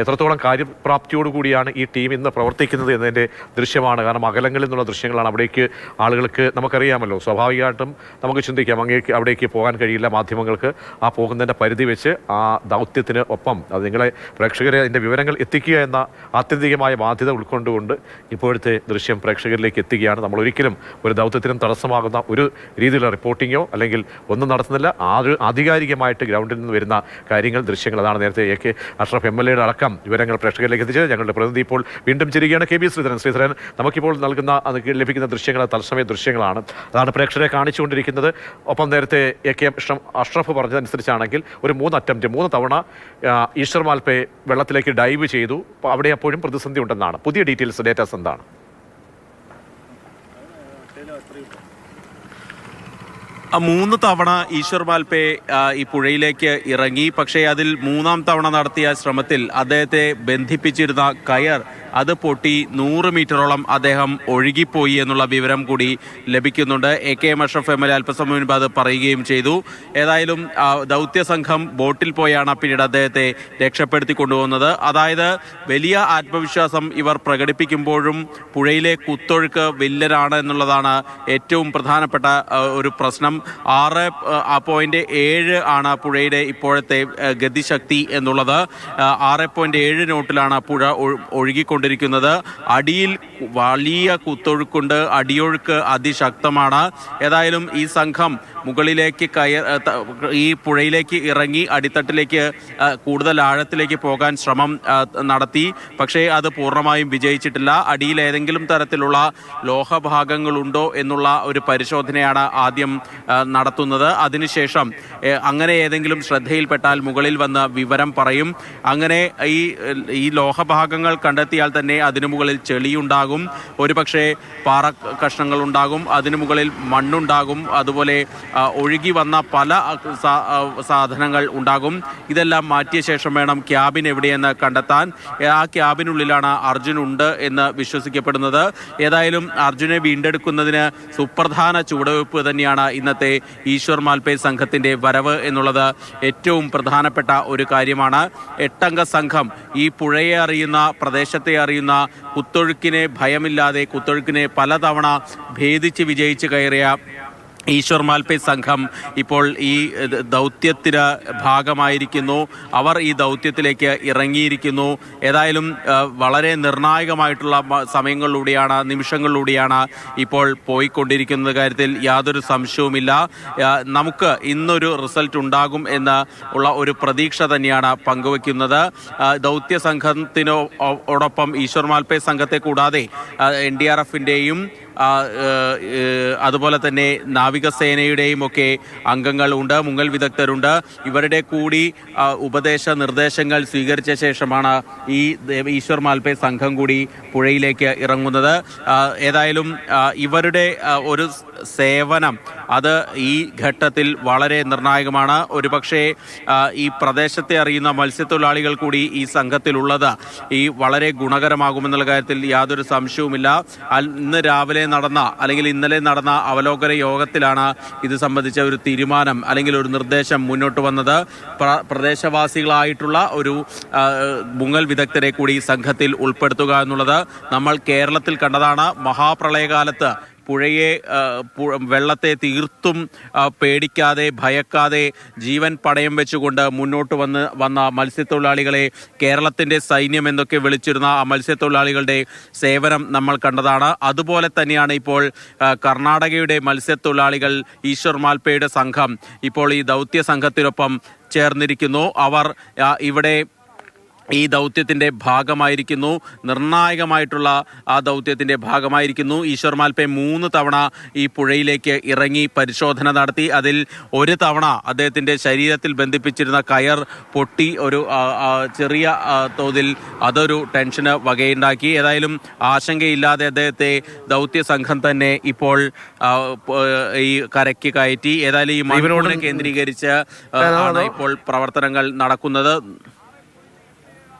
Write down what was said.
എത്രത്തോളം കാര്യപ്രാപ്തിയോടുകൂടിയാണ് ഈ ടീം ഇന്ന് പ്രവർത്തിക്കുന്നത് എന്നതിന്റെ ദൃശ്യമാണ്. കാരണം അകലങ്ങളിൽ നിന്നുള്ള ദൃശ്യങ്ങളാണ് അവിടേക്ക് ആളുകൾക്ക് നമുക്കറിയാമല്ലോ. സ്വാഭാവികമായിട്ടും നമുക്ക് ചിന്തിക്കാം അങ്ങേക്ക് അവിടേക്ക് പോകാൻ കഴിയില്ല മാധ്യമങ്ങൾക്ക്. ആ പോകുന്നതിന്റെ പരിധി വെച്ച് ആ ദൗത്യത്തിന് ഒപ്പം അത് നിങ്ങളെ പ്രേക്ഷകരെ അതിന്റെ വിവരങ്ങൾ എത്തിക്കുക എന്ന ആത്യന്തികമായ ബാധ്യത ഉൾക്കൊണ്ടുകൊണ്ട് ഇപ്പോഴത്തെ ദൃശ്യം പ്രേക്ഷകരിലേക്ക് എത്തുകയാണ്. നമ്മൾ ഒരിക്കലും ഒരു ദൗത്യത്തിനും തടസ്സമാകുന്ന ഒരു രീതിയിലുള്ള റിപ്പോർട്ടിങ്ങോ അല്ലെങ്കിൽ ഒന്നും നടത്തുന്നില്ല. ആധികാരികമായിട്ട് ഗ്രൗണ്ടിൽ നിന്ന് വരുന്ന കാര്യങ്ങൾ ദൃശ്യങ്ങൾ അതാണ് നേരത്തെ A K Ashraf M L എയുടെ അടക്കം വിവരങ്ങൾ പ്രേക്ഷകരിലേക്ക് എത്തിച്ചത് ഞങ്ങളുടെ പ്രതിനിധി ഇപ്പോൾ വീണ്ടും ചിരിക്കുകയാണ്. കെ. ബി. ശ്രീധരൻ. ശ്രീധരൻ നമുക്കിപ്പോൾ നൽകുന്ന ലഭിക്കുന്ന ദൃശ്യങ്ങൾ തത്സമയ ദൃശ്യങ്ങളാണ്. അതാണ് പ്രേക്ഷകരെ കാണിച്ചുകൊണ്ടിരിക്കുന്നത്. ഒപ്പം നേരത്തെ എ. കെ. അഷ്റഫ് പറഞ്ഞതനുസരിച്ചാണെങ്കിൽ ഒരു മൂന്ന് അറ്റംപ്റ്റ് മൂന്ന് തവണ ഈശ്വർ വെള്ളത്തിലേക്ക് ഡൈവ് ചെയ്തു. അവിടെ അപ്പോഴും പ്രതിസന്ധി ഉണ്ടെന്നാണ്. പുതിയ ഡീറ്റെയിൽസ് ഡേറ്റാസ് എന്താണ് മൂന്ന് തവണ ഈശ്വർ മാൽപേ ഈ പുഴയിലേക്ക് ഇറങ്ങി. പക്ഷേ അതിൽ മൂന്നാം തവണ നടത്തിയ ശ്രമത്തിൽ അദ്ദേഹത്തെ ബന്ധിപ്പിച്ചിരുന്ന കയർ അത് പൊട്ടി നൂറ് മീറ്ററോളം അദ്ദേഹം ഒഴുകിപ്പോയി എന്നുള്ള വിവരം കൂടി ലഭിക്കുന്നുണ്ട്. A K M Ashraf M L അല്പസമയം മുൻപ് അത് പറയുകയും ചെയ്തു. ഏതായാലും ദൗത്യ സംഘം ബോട്ടിൽ പോയാണ് പിന്നീട് അദ്ദേഹത്തെ രക്ഷപ്പെടുത്തി കൊണ്ടുപോകുന്നത്. അതായത് വലിയ ആത്മവിശ്വാസം ഇവർ പ്രകടിപ്പിക്കുമ്പോഴും പുഴയിലെ കുത്തൊഴുക്ക് വില്ലനാണ് എന്നുള്ളതാണ് ഏറ്റവും പ്രധാനപ്പെട്ട ഒരു പ്രശ്നം. ആറ് പോയിന്റ് ഏഴ് ആണ് പുഴയുടെ ഇപ്പോഴത്തെ ഗതിശക്തി എന്നുള്ളത്. ആറ് പോയിന്റ് ഏഴ് നോട്ടിലാണ് പുഴ ഒഴുകിക്കൊണ്ടിരിക്കുന്നത്. അടിയിൽ വലിയ കുത്തൊഴുക്കുണ്ട്. അടിയൊഴുക്ക് അതിശക്തമാണ്. ഏതായാലും ഈ സംഘം മുകളിലേക്ക് കയർ ഈ പുഴയിലേക്ക് ഇറങ്ങി അടിത്തട്ടിലേക്ക് കൂടുതൽ ആഴത്തിലേക്ക് പോകാൻ ശ്രമം നടത്തി. പക്ഷേ അത് പൂർണമായും വിജയിച്ചിട്ടില്ല. അടിയിൽ ഏതെങ്കിലും തരത്തിലുള്ള ലോഹഭാഗങ്ങളുണ്ടോ എന്നുള്ള ഒരു പരിശോധനയാണ് ആദ്യം നടത്തുന്നത്. അതിനുശേഷം അങ്ങനെ ഏതെങ്കിലും ശ്രദ്ധയിൽപ്പെട്ടാൽ മുകളിൽ വന്ന് വിവരം പറയും. അങ്ങനെ ഈ ഈ ലോഹഭാഗങ്ങൾ കണ്ടെത്തിയാൽ തന്നെ അതിനു മുകളിൽ ചെളിയുണ്ടാകും. ഒരുപക്ഷെ പാറ കഷ്ണങ്ങൾ ഉണ്ടാകും അതിനു മുകളിൽ മണ്ണുണ്ടാകും. അതുപോലെ ഒഴുകി വന്ന പല സാധനങ്ങൾ ഉണ്ടാകും. ഇതെല്ലാം മാറ്റിയ ശേഷം വേണം ക്യാബിൻ എവിടെയെന്ന് കണ്ടെത്താൻ. ആ ക്യാബിനുള്ളിലാണ് അർജുൻ ഉണ്ട് എന്ന് വിശ്വസിക്കപ്പെടുന്നത്. ഏതായാലും അർജുനെ വീണ്ടെടുക്കുന്നതിന് സുപ്രധാന ചുവടുവയ്പ് തന്നെയാണ് ഇന്നത്തെ ഈശ്വർ മാൽപേ സംഘത്തിന്റെ വരവ് എന്നുള്ളത് ഏറ്റവും പ്രധാനപ്പെട്ട ഒരു കാര്യമാണ്. എട്ടംഗ സംഘം ഈ പുഴയെ അറിയുന്ന പ്രദേശത്തെ അറിയുന്ന കുത്തൊഴുക്കിനെ ഭയമില്ലാതെ കുത്തൊഴുക്കിനെ പലതവണ ഭേദിച്ച് വിജയിച്ച് കയറിയ ഈശ്വർ മാൽപേ സംഘം ഇപ്പോൾ ഈ ദൗത്യത്തിന് ഭാഗമായിരിക്കുന്നു. അവർ ഈ ദൗത്യത്തിലേക്ക് ഇറങ്ങിയിരിക്കുന്നു. ഏതായാലും വളരെ നിർണായകമായിട്ടുള്ള സമയങ്ങളിലൂടെയാണ് നിമിഷങ്ങളിലൂടെയാണ് ഇപ്പോൾ പോയിക്കൊണ്ടിരിക്കുന്ന കാര്യത്തിൽ യാതൊരു സംശയവുമില്ല. നമുക്ക് ഇന്നൊരു റിസൾട്ട് ഉണ്ടാകും എന്ന് ഉള്ള ഒരു പ്രതീക്ഷ തന്നെയാണ് പങ്കുവയ്ക്കുന്നത് ദൗത്യ സംഘത്തിനോടൊപ്പം ഈശ്വർ മാൽപേ സംഘത്തെ കൂടാതെ എൻ ഡി ആർ എഫിന്റെയും അതുപോലെ തന്നെ നാവികസേനയുടെയും ഒക്കെ അംഗങ്ങളുണ്ട് മുങ്ങൽ വിദഗ്ധരുണ്ട്. ഇവരുടെ കൂടി ഉപദേശ നിർദ്ദേശങ്ങൾ സ്വീകരിച്ച ശേഷമാണ് ഈ ഈശ്വർ മാൽപേ സംഘം കൂടി പുഴയിലേക്ക് ഇറങ്ങുന്നത്. ഏതായാലും ഇവരുടെ ഒരു സേവനം അത് ഈ ഘട്ടത്തിൽ വളരെ നിർണായകമാണ്. ഒരുപക്ഷെ ഈ പ്രദേശത്തെ അറിയുന്ന മത്സ്യത്തൊഴിലാളികൾ കൂടി ഈ സംഘത്തിലുള്ളത് ഈ വളരെ ഗുണകരമാകുമെന്നുള്ള കാര്യത്തിൽ യാതൊരു സംശയവുമില്ല. ഇന്ന് രാവിലെ നടന്ന അല്ലെങ്കിൽ ഇന്നലെ നടന്ന അവലോകന യോഗത്തിലാണ് ഇത് സംബന്ധിച്ച ഒരു തീരുമാനം അല്ലെങ്കിൽ ഒരു നിർദ്ദേശം മുന്നോട്ട് വന്നത്. പ്രദേശവാസികളായിട്ടുള്ള ഒരു മുങ്ങൽ വിദഗ്ധരെ കൂടി സംഘത്തിൽ ഉൾപ്പെടുത്തുക എന്നുള്ളത് നമ്മൾ കേരളത്തിൽ കണ്ടതാണ്. മഹാപ്രളയകാലത്ത് പുഴയെ വെള്ളത്തെ തീർത്തും പേടിക്കാതെ ഭയക്കാതെ ജീവൻ പടയം വെച്ചുകൊണ്ട് മുന്നോട്ട് വന്ന് വന്ന മത്സ്യത്തൊഴിലാളികളെ കേരളത്തിന്റെ സൈന്യം എന്നൊക്കെ വിളിച്ചിരുന്ന ആ മത്സ്യത്തൊഴിലാളികളുടെ സേവനം നമ്മൾ കണ്ടതാണ്. അതുപോലെ തന്നെയാണ് ഇപ്പോൾ കർണാടകയുടെ മത്സ്യത്തൊഴിലാളികൾ ഈശ്വർ മാൽപ്പയുടെ സംഘം ഇപ്പോൾ ഈ ദൗത്യ സംഘത്തിനൊപ്പം ചേർന്നിരിക്കുന്നു. അവർ ഇവിടെ ഈ ദൗത്യത്തിന്റെ ഭാഗമായിരിക്കുന്നു. നിർണായകമായിട്ടുള്ള ആ ദൗത്യത്തിന്റെ ഭാഗമായിരിക്കുന്നു. ഈശ്വർ മാൽപ്പെ മൂന്ന് തവണ ഈ പുഴയിലേക്ക് ഇറങ്ങി പരിശോധന നടത്തി. അതിൽ ഒരു തവണ അദ്ദേഹത്തിന്റെ ശരീരത്തിൽ ബന്ധിപ്പിച്ചിരുന്ന കയർ പൊട്ടി ഒരു ചെറിയ തോതിൽ അതൊരു ടെൻഷന് വകയുണ്ടാക്കി. ഏതായാലും ആശങ്കയില്ലാതെ അദ്ദേഹത്തെ ദൗത്യ സംഘം തന്നെ ഇപ്പോൾ ഈ കരയ്ക്ക് കയറ്റി. ഏതായാലും ഈ മണിപ്പൂരിനെ കേന്ദ്രീകരിച്ച് ആണ് ഇപ്പോൾ പ്രവർത്തനങ്ങൾ നടക്കുന്നത്.